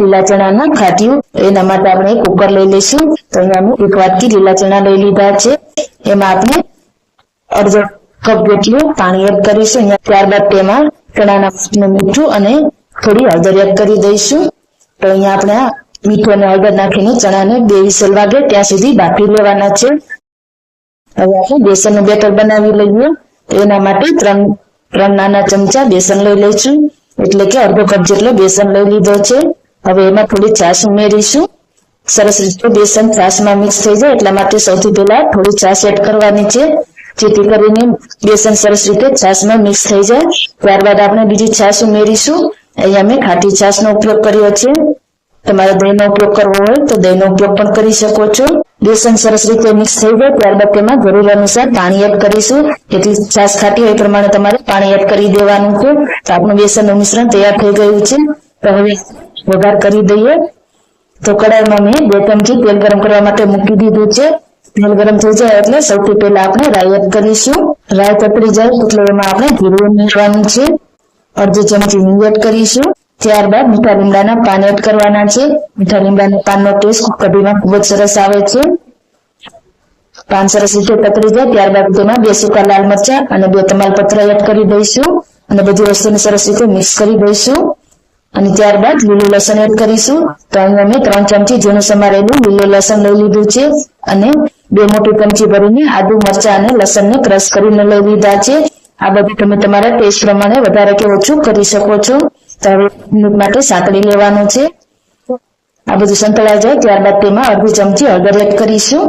લીલા ચણાના ખાટ્યું, એના માટે આપણે કુકર લઈ લઈશું. તો અહીંયા એક વાટકી લીલા ચણા લઈ લીધા છે. એમાં આપણે અડધો કપ જેટલું પાણી એડ કરીશું. અહીંયા ત્યારબાદ તેમાં ચણાના માપનું મીઠું અને થોડી હળદર એડ કરી દઈશું. તો અહીંયા આપણે મીઠું અને હળદર નાખીને ચણાને બે વિસલ વાગે ત્યાં સુધી બાફી લેવાના છે. હવે આપણે બેસનનું બેટર બનાવી લઈએ. એના માટે ત્રણ ત્રણ નાના ચમચા બેસન લઈ લઈશું. એટલે કે અડધો કપ જેટલો બેસન લઈ લીધો છે. હવે એમાં થોડી છાશ ઉમેરીશું. સરસ રીતે બેસન છાશમાં મિક્સ થઈ જાય એટલા માટે સૌથી પહેલા થોડી છાશ એડ કરવાની છે. જેથી કરીને બેસન સરસ રીતે છાશમાં મિક્સ થઈ જાય. ત્યારબાદ આપણે બીજી છાશ ઉમેરીશું. અહીંયા મેં ખાટી છાશનો ઉપયોગ કર્યો છે. તમારે દહીંનો ઉપયોગ કરવો હોય તો દહીંનો ઉપયોગ પણ કરી શકો છો. બેસન સરસ રીતે મિક્સ થઈ જાય. ત્યારબાદ તેમાં જરૂર અનુસાર પાણી એડ કરીશું. જેટલી છાશ ખાટી હોય પ્રમાણે તમારે પાણી એડ કરી દેવાનું છે. તો આપણું બેસનનું મિશ્રણ તૈયાર થઈ ગયું છે. તો હવે વઘાર કરી દઈએ. તો કડાઈમાં મેં બે ચમચી તેલ ગરમ કરવા માટે મૂકી દીધું છે. તેલ ગરમ થઈ જાય એટલે સૌથી પહેલા આપણે રાઈ કરીશું. રાઈ તતરી જાય એટલે એમાં આપણે જીરું ઉમેરવાનું છે. અડધી ચમચી હિંગ એડ કરીશું. ત્યારબાદ મીઠા લીમડાના પાન એડ કરવાના છે. મીઠા લીમડાના પાનનો ટેસ્ટ કઢીમાં ખૂબ જ સરસ આવે છે. પાન સરસ રીતે પતરી જાય, ત્યારબાદ તેમાં બે સૂકા લાલ મરચા અને બે તમાલપત્ર એડ કરી દઈશું. અને બધી વસ્તુને સરસ રીતે મિક્સ કરી દઈશું. અને ત્યારબાદ લીલું લસણ એડ કરીશું. તો અહીંયા મેં ત્રણ ચમચી ઝીણું સમારેલું લીલું લસણ લઈ લીધું છે અને બે મોટી ચમચી ભરીને આદુ મરચા અને લસણને ક્રશ કરીને લઈ લીધા છે. આ બધું તમે તમારા ટેસ્ટ પ્રમાણે વધારે કે ઓછું કરી શકો છો. ત્યારે મિનિટ માટે સાંકળી લેવાનું છે. આ બધું સંતળાઈ જાય ત્યારબાદ તેમાં અડધી ચમચી હળદર એડ કરીશું.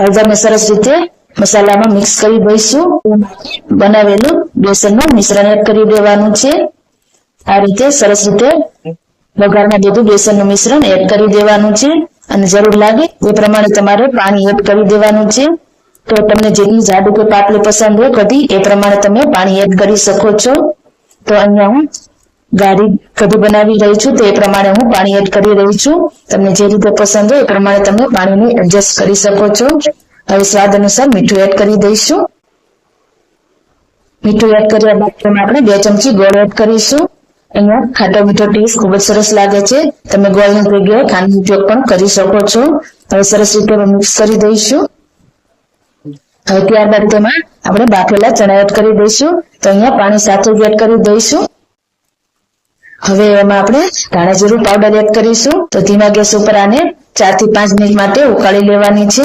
હળદરને સરસ રીતે મસાલામાં મિક્સ કરી દઈશું. બનાવેલું બેસનનું મિશ્રણ એડ કરી દેવાનું છે. આ રીતે સરસ રીતે વઘારમાં બધું બેસનનું મિશ્રણ એડ કરી દેવાનું છે અને જરૂર લાગે એ પ્રમાણે તમારે પાણી એડ કરી દેવાનું છે. તો તમને જેટલું જાડું કે પાતળું પસંદ હોય કઢી એ પ્રમાણે તમે પાણી એડ કરી શકો છો. તો અહીંયા હું ગાઢી કઢી બનાવી રહી છું તો એ પ્રમાણે હું પાણી એડ કરી રહી છું. તમને જે રીતે પસંદ હોય એ પ્રમાણે તમે પાણીને એડજસ્ટ કરી શકો છો. હવે સ્વાદ અનુસાર મીઠું એડ કરી દઈશું. મીઠું એડ કર્યા બાદ આપણે બે ચમચી ગોળ એડ કરીશું. અહીંયા ખાટો મીઠો ટેસ્ટ ખૂબ જ સરસ લાગે છે. તમે ગોળની જગ્યાએ ખાંડનો ઉપયોગ પણ કરી શકો છો. હવે સરસ રીતે મિક્સ કરી દઈશું. હવે ત્યારબાદ તેમાં આપણે બાફેલા ચણા એડ કરી દઈશું. તો અહીંયા પાણી સાથે જ એડ કરી દઈશું. હવે એમાં આપણે ધાણા જીરું પાવડર એડ કરીશું. તો ધીમા ગેસ ઉપર આને ચારથી પાંચ મિનિટ માટે ઉકાળી લેવાની છે.